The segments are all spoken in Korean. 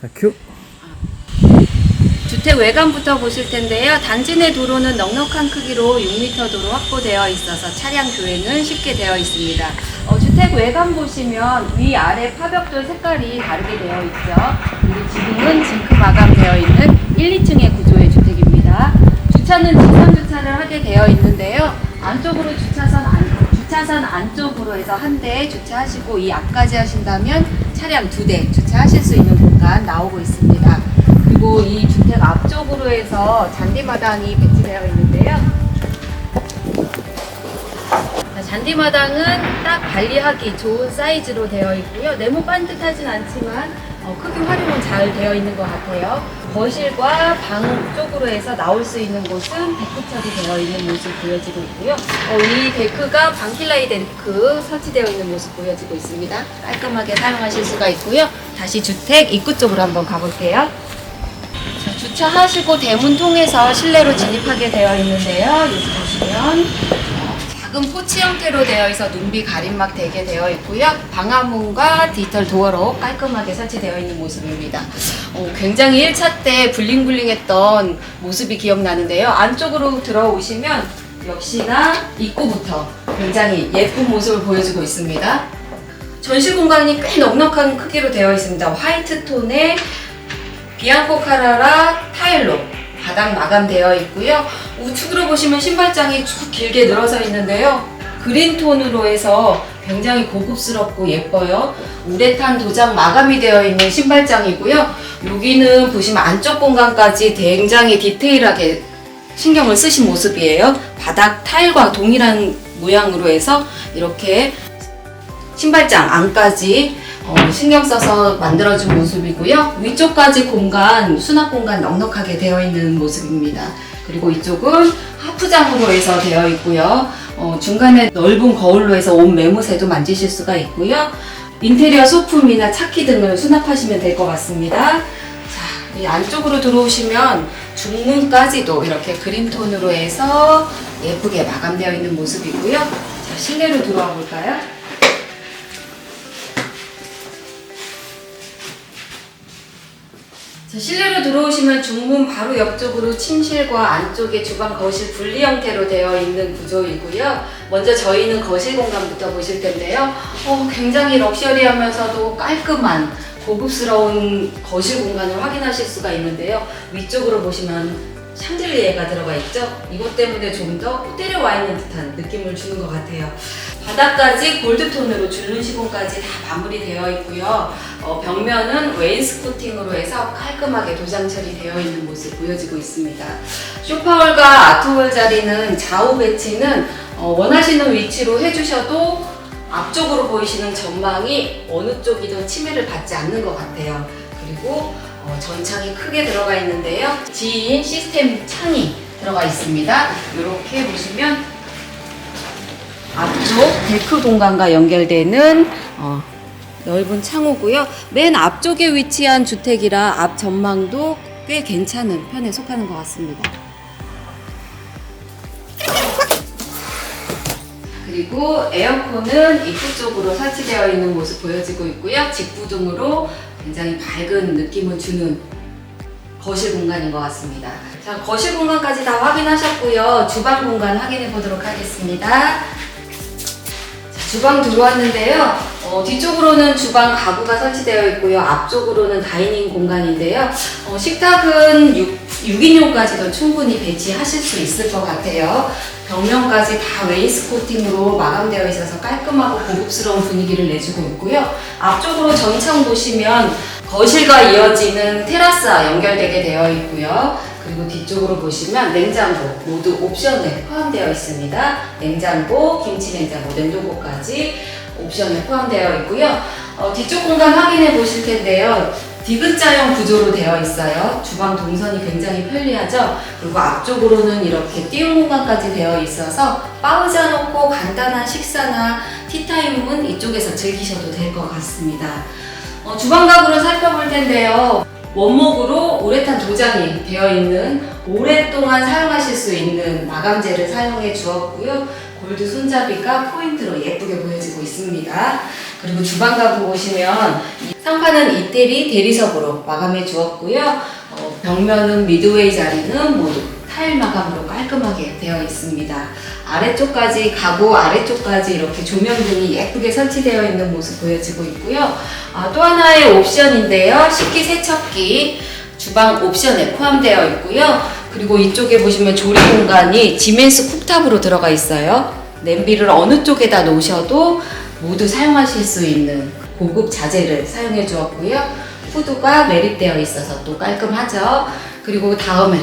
자, 큐. 주택 외관부터 보실 텐데요. 단지 내 도로는 넉넉한 크기로 6m 도로 확보되어 있어서 차량 교회는 쉽게 되어 있습니다. 어, 주택 외관 보시면 위 아래 파벽돌 색깔이 다르게 되어 있죠. 그리고 지붕은 징크 마감되어 있는 1, 2층의 구조의 주택입니다. 주차는 직선 주차를 하게 되어 있는데요. 안쪽으로 주차선 안, 주차선 안쪽으로 해서 한 대 주차하시고 이 앞까지 하신다면 차량 두 대 주차하실 수 있는 공간 나오고 있습니다. 그리고 이 주택 앞쪽으로 해서 잔디마당이 배치되어 있는데요. 자, 잔디마당은 딱 관리하기 좋은 사이즈로 되어 있고요. 네모 반듯하진 않지만 어, 크게 활용은 잘 되어 있는 것 같아요. 거실과 방 쪽으로 해서 나올 수 있는 곳은 데크 처리 되어 있는 모습 보여지고 있고요. 어, 이 데크가 방킬라이 데크 설치되어 있는 모습 보여지고 있습니다. 깔끔하게 사용하실 수가 있고요. 다시 주택 입구 쪽으로 한번 가볼게요. 자, 주차하시고 대문 통해서 실내로 진입하게 되어 있는데요. 여기 보시면 어, 작은 포치 형태로 되어 있어 눈비 가림막 되게 되어 있고요. 방화문과 디지털 도어로 깔끔하게 설치되어 있는 모습입니다. 어, 굉장히 1차 때 블링블링했던 모습이 기억나는데요. 안쪽으로 들어오시면 역시나 입구부터 굉장히 예쁜 모습을 보여주고 있습니다. 전시 공간이 꽤 넉넉한 크기로 되어 있습니다. 화이트 톤의 비앙코 카라라 타일로 바닥 마감되어 있고요. 우측으로 보시면 신발장이 쭉 길게 늘어서 있는데요. 그린 톤으로 해서 굉장히 고급스럽고 예뻐요. 우레탄 도장 마감이 되어 있는 신발장이고요. 여기는 보시면 안쪽 공간까지 굉장히 디테일하게 신경을 쓰신 모습이에요. 바닥 타일과 동일한 모양으로 해서 이렇게 신발장 안까지 어, 신경 써서 만들어준 모습이고요. 위쪽까지 공간, 수납 공간 넉넉하게 되어 있는 모습입니다. 그리고 이쪽은 하프장으로 해서 되어 있고요. 어, 중간에 넓은 거울로 해서 온 매무새도 만지실 수가 있고요. 인테리어 소품이나 차키 등을 수납하시면 될 것 같습니다. 자, 이 안쪽으로 들어오시면 중문까지도 이렇게 그림톤으로 해서 예쁘게 마감되어 있는 모습이고요. 자, 실내로 들어와 볼까요? 자, 실내로 들어오시면 중문 바로 옆쪽으로 침실과 안쪽에 주방 거실 분리 형태로 되어 있는 구조이고요. 먼저 저희는 거실 공간부터 보실 텐데요. 어, 굉장히 럭셔리하면서도 깔끔한 고급스러운 거실 공간을 확인하실 수가 있는데요. 위쪽으로 보시면 샹들리에가 들어가 있죠. 이것 때문에 좀 더 호텔에 와 있는 듯한 느낌을 주는 것 같아요. 바닥까지 골드톤으로 줄눈 시공까지 다 마무리되어 있고요. 어, 벽면은 웨인스코팅으로 해서 깔끔하게 도장 처리되어 있는 모습 보여지고 있습니다. 쇼파홀과 아트홀 자리는 좌우 배치는 어, 원하시는 위치로 해주셔도 앞쪽으로 보이시는 전망이 어느 쪽이든 침해를 받지 않는 것 같아요. 그리고 어, 전창이 크게 들어가 있는데요. 지인 시스템 창이 들어가 있습니다. 이렇게 보시면 앞쪽 데크 공간과 연결되는 어, 넓은 창호고요. 맨 앞쪽에 위치한 주택이라 앞 전망도 꽤 괜찮은 편에 속하는 것 같습니다. 그리고 에어컨은 입구 쪽으로 설치되어 있는 모습 보여지고 있고요. 직부등으로 굉장히 밝은 느낌을 주는 거실 공간인 것 같습니다. 자, 거실 공간까지 다 확인하셨고요. 주방 공간 확인해 보도록 하겠습니다. 자, 주방 들어왔는데요. 어, 뒤쪽으로는 주방 가구가 설치되어 있고요. 앞쪽으로는 다이닝 공간인데요. 어, 식탁은 6, 6인용까지도 충분히 배치하실 수 있을 것 같아요. 벽면까지 다 웨이스 코팅으로 마감되어 있어서 깔끔하고 고급스러운 분위기를 내주고 있고요. 앞쪽으로 전창 보시면 거실과 이어지는 테라스와 연결되게 되어 있고요. 그리고 뒤쪽으로 보시면 냉장고 모두 옵션에 포함되어 있습니다. 냉장고, 김치 냉장고, 냉동고까지 옵션에 포함되어 있고요. 어, 뒤쪽 공간 확인해 보실 텐데요. 디귿자형 구조로 되어 있어요. 주방 동선이 굉장히 편리하죠. 그리고 앞쪽으로는 이렇게 띄움 공간까지 되어 있어서 빠우자 놓고 간단한 식사나 티타임은 이쪽에서 즐기셔도 될 것 같습니다. 어, 주방 가구를 살펴볼 텐데요. 원목으로 우레탄 도장이 되어 있는 오랫동안 사용하실 수 있는 마감재를 사용해 주었고요. 골드 손잡이가 포인트로 예쁘게 보여지고 있습니다. 그리고 주방 가구 보시면 이 상판은 이태리 대리석으로 마감해 주었고요. 어, 벽면은 미드웨이 자리는 모두 타일 마감으로 깔끔하게 되어 있습니다. 아래쪽까지 가구 아래쪽까지 이렇게 조명등이 예쁘게 설치되어 있는 모습 보여지고 있고요. 아, 또 하나의 옵션인데요. 식기 세척기 주방 옵션에 포함되어 있고요. 그리고 이쪽에 보시면 조리 공간이 지멘스 쿡탑으로 들어가 있어요. 냄비를 어느 쪽에다 놓으셔도 모두 사용하실 수 있는 고급 자재를 사용해 주었고요. 후드가 매립되어 있어서 또 깔끔하죠. 그리고 다음에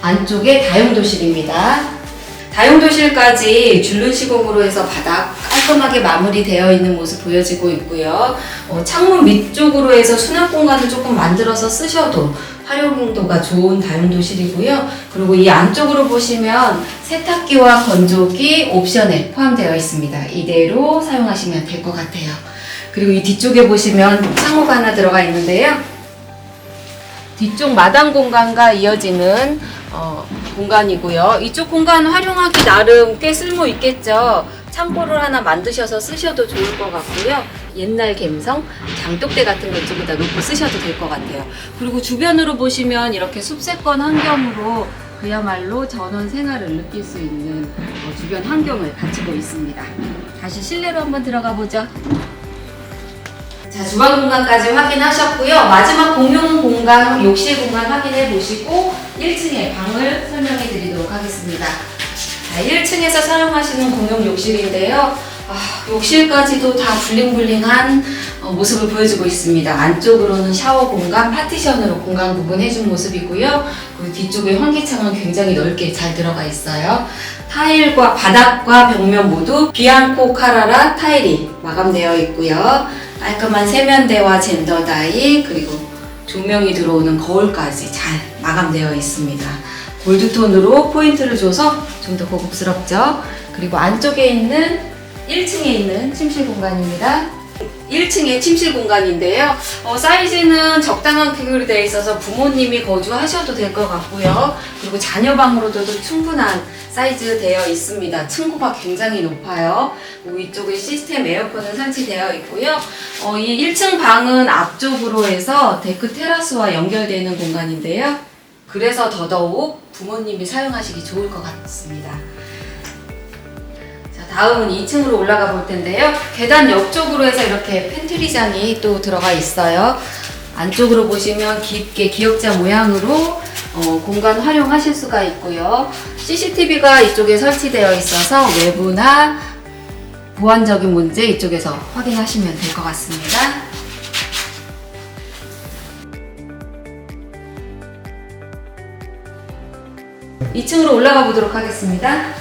안쪽에 다용도실입니다. 다용도실까지 줄눈 시공으로 해서 바닥 깔끔하게 마무리되어 있는 모습 보여지고 있고요. 어, 창문 밑쪽으로 해서 수납 공간을 조금 만들어서 쓰셔도 활용도가 좋은 다용도실이고요. 그리고 이 안쪽으로 보시면 세탁기와 건조기 옵션에 포함되어 있습니다. 이대로 사용하시면 될 것 같아요. 그리고 이 뒤쪽에 보시면 창호가 하나 들어가 있는데요. 뒤쪽 마당 공간과 이어지는 어, 공간이고요. 이쪽 공간 활용하기 나름 꽤 쓸모 있겠죠. 창고를 하나 만드셔서 쓰셔도 좋을 것 같고요. 옛날 감성 장독대 같은 거 이쪽에다 놓고 쓰셔도 될 것 같아요. 그리고 주변으로 보시면 이렇게 숲세권 환경으로 그야말로 전원 생활을 느낄 수 있는 어, 주변 환경을 갖추고 있습니다. 다시 실내로 한번 들어가 보죠. 자, 주방 공간까지 확인하셨고요. 마지막 공용 공간, 욕실 공간 확인해 보시고 1층의 방을 설명해 드리도록 하겠습니다. 자, 1층에서 사용하시는 공용 욕실인데요. 아, 욕실까지도 다 블링블링한 어, 모습을 보여주고 있습니다. 안쪽으로는 샤워 공간, 파티션으로 공간 구분해준 모습이고요. 그리고 뒤쪽에 환기창은 굉장히 넓게 잘 들어가 있어요. 타일과 바닥과 벽면 모두 비앙코 카라라 타일이 마감되어 있고요. 깔끔한 세면대와 젠더 다이 그리고 조명이 들어오는 거울까지 잘 마감되어 있습니다. 골드톤으로 포인트를 줘서 좀 더 고급스럽죠. 그리고 안쪽에 있는 1층에 있는 침실 공간입니다. 1층의 침실 공간인데요. 어, 사이즈는 적당한 크기로 되어 있어서 부모님이 거주하셔도 될 것 같고요. 그리고 자녀 방으로도 충분한 사이즈 되어 있습니다. 층고가 굉장히 높아요. 뭐 위쪽에 시스템 에어컨은 설치되어 있고요. 어, 이 1층 방은 앞쪽으로 해서 데크 테라스와 연결되는 공간인데요. 그래서 더더욱 부모님이 사용하시기 좋을 것 같습니다. 자, 다음은 2층으로 올라가 볼 텐데요. 계단 옆쪽으로 해서 이렇게 팬트리장이 또 들어가 있어요. 안쪽으로 보시면 깊게 기역자 모양으로 어, 공간 활용하실 수가 있고요. CCTV가 이쪽에 설치되어 있어서 외부나 보안적인 문제 이쪽에서 확인하시면 될 것 같습니다. 2층으로 올라가 보도록 하겠습니다.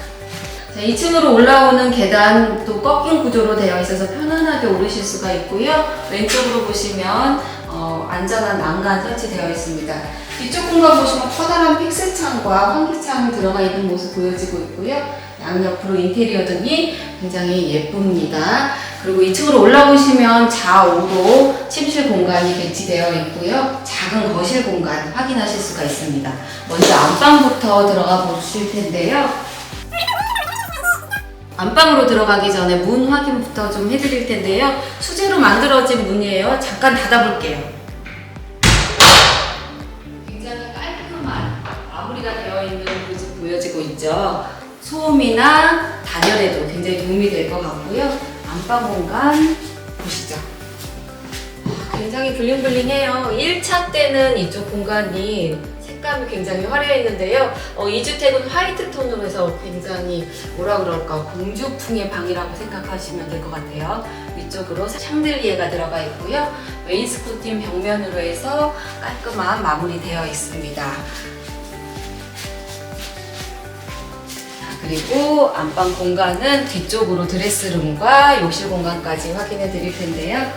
자, 2층으로 올라오는 계단 또 꺾인 구조로 되어 있어서 편안하게 오르실 수가 있고요. 왼쪽으로 보시면 어, 안전한 난간 설치되어 있습니다. 뒤쪽 공간 보시면 커다란 픽스창과 환기창 들어가 있는 모습 보여지고 있고요. 양옆으로 인테리어 등이 굉장히 예쁩니다. 그리고 2층으로 올라오시면 좌우로 침실 공간이 배치되어 있고요. 작은 거실 공간 확인하실 수가 있습니다. 먼저 안방부터 들어가 보실 텐데요. 안방으로 들어가기 전에 문 확인부터 좀 해드릴 텐데요. 수제로 만들어진 문이에요. 잠깐 닫아볼게요. 굉장히 깔끔한 마무리가 되어 있는 모습 보여지고 있죠. 소음이나 단열에도 굉장히 도움이 될 것 같고요. 안방 공간 보시죠. 굉장히 블링블링해요. 1차 때는 이쪽 공간이 색감이 굉장히 화려했는데요. 어, 이 주택은 화이트 톤으로 해서 굉장히 뭐라 그럴까 공주풍의 방이라고 생각하시면 될 것 같아요. 위쪽으로 샹들리에가 들어가 있고요. 웨이스코팅 벽면으로 해서 깔끔한 마무리되어 있습니다. 그리고 안방 공간은 뒤쪽으로 드레스룸과 욕실 공간까지 확인해 드릴 텐데요.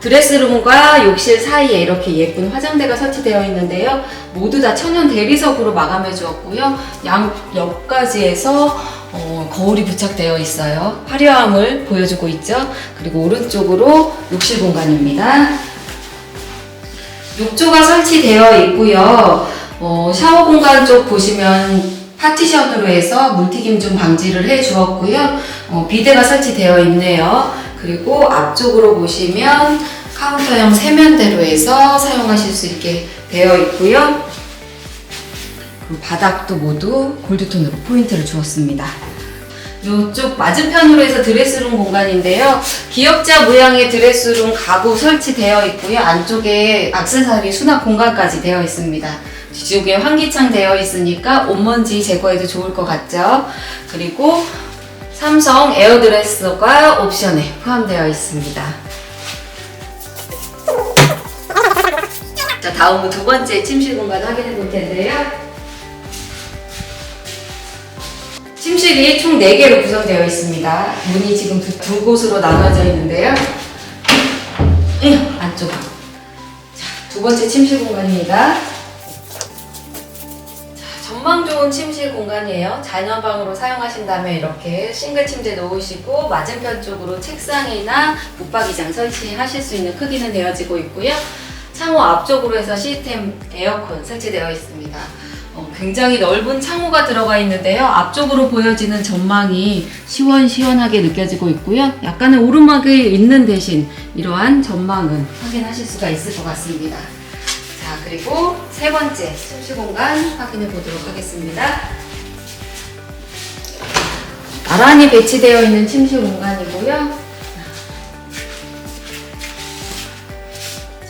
드레스룸과 욕실 사이에 이렇게 예쁜 화장대가 설치되어 있는데요. 모두 다 천연 대리석으로 마감해 주었고요. 양 옆까지 해서 어, 거울이 부착되어 있어요. 화려함을 보여주고 있죠. 그리고 오른쪽으로 욕실 공간입니다. 욕조가 설치되어 있고요. 어, 샤워 공간 쪽 보시면 파티션으로 해서 물튀김 좀 방지를 해 주었고요. 어, 비대가 설치되어 있네요. 그리고 앞쪽으로 보시면 카운터형 세면대로 해서 사용하실 수 있게 되어 있고요. 바닥도 모두 골드톤으로 포인트를 주었습니다. 이쪽 맞은편으로 해서 드레스룸 공간인데요. 기역자 모양의 드레스룸 가구 설치되어 있고요. 안쪽에 악세사리 수납 공간까지 되어 있습니다. 뒤쪽에 환기창 되어 있으니까 온먼지 제거해도 좋을 것 같죠? 그리고 삼성 에어드레스가 옵션에 포함되어 있습니다. 자, 다음은 두 번째 침실 공간 확인해 볼 텐데요. 침실이 총 4개로 구성되어 있습니다. 문이 지금 두, 두 곳으로 나눠져 있는데요. 음, 안쪽으로. 자, 두 번째 침실 공간입니다. 좋은 침실 공간이에요. 자녀방으로 사용하신다면 이렇게 싱글 침대 놓으시고 맞은편 쪽으로 책상이나 붙박이장 설치하실 수 있는 크기는 되어지고 있고요. 창호 앞쪽으로 해서 시스템 에어컨 설치되어 있습니다. 어, 굉장히 넓은 창호가 들어가 있는데요. 앞쪽으로 보여지는 전망이 시원시원하게 느껴지고 있고요. 약간의 오르막이 있는 대신 이러한 전망은 확인하실 수가 있을 것 같습니다. 자, 그리고 세 번째 침실 공간 확인해 보도록 하겠습니다. 나란히 배치되어 있는 침실 공간이고요.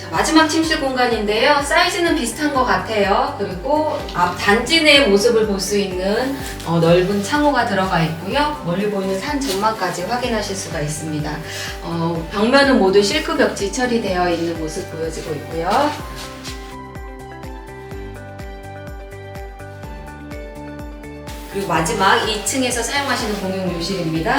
자, 마지막 침실 공간인데요. 사이즈는 비슷한 것 같아요. 그리고 앞 단지 내 모습을 볼 수 있는 어, 넓은 창호가 들어가 있고요. 멀리 보이는 산 전망까지 확인하실 수가 있습니다. 어, 벽면은 모두 실크 벽지 처리되어 있는 모습 보여지고 있고요. 그리고 마지막 2층에서 사용하시는 공용 욕실입니다.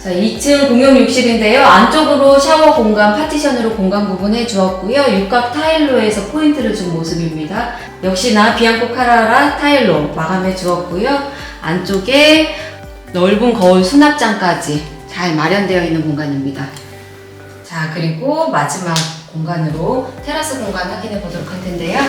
자, 2층 공용 욕실인데요. 안쪽으로 샤워 공간 파티션으로 공간 구분해 주었고요. 육각 타일로 해서 포인트를 준 모습입니다. 역시나 비앙코 카라라 타일로 마감해 주었고요. 안쪽에 넓은 거울 수납장까지 잘 마련되어 있는 공간입니다. 자, 그리고 마지막 공간으로 테라스 공간 확인해 보도록 할 텐데요.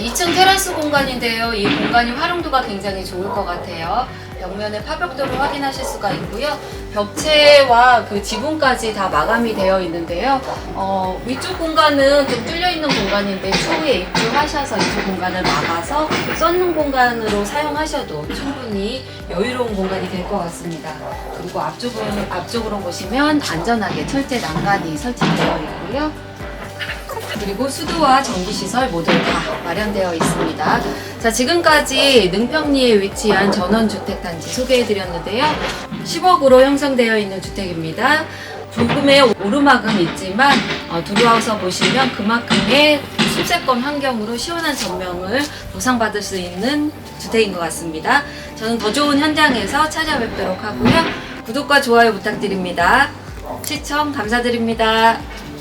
2층 테라스 공간인데요. 이 공간이 활용도가 굉장히 좋을 것 같아요. 벽면의 파벽도를 확인하실 수가 있고요. 벽체와 그 지붕까지 다 마감이 되어 있는데요. 어, 위쪽 공간은 좀 뚫려 있는 공간인데 추후에 입주하셔서 이쪽 공간을 막아서 썬룸 공간으로 사용하셔도 충분히 여유로운 공간이 될 것 같습니다. 그리고 앞쪽으로, 앞쪽으로 보시면 안전하게 철제 난간이 설치되어 있고요. 그리고 수도와 전기시설 모두 다 마련되어 있습니다. 자, 지금까지 능평리에 위치한 전원주택단지 소개해드렸는데요. 10억으로 형성되어 있는 주택입니다. 조금의 오르막은 있지만 어, 들어와서 보시면 그만큼의 숲세권 환경으로 시원한 전명을 보상받을 수 있는 주택인 것 같습니다. 저는 더 좋은 현장에서 찾아뵙도록 하고요. 구독과 좋아요 부탁드립니다. 시청 감사드립니다.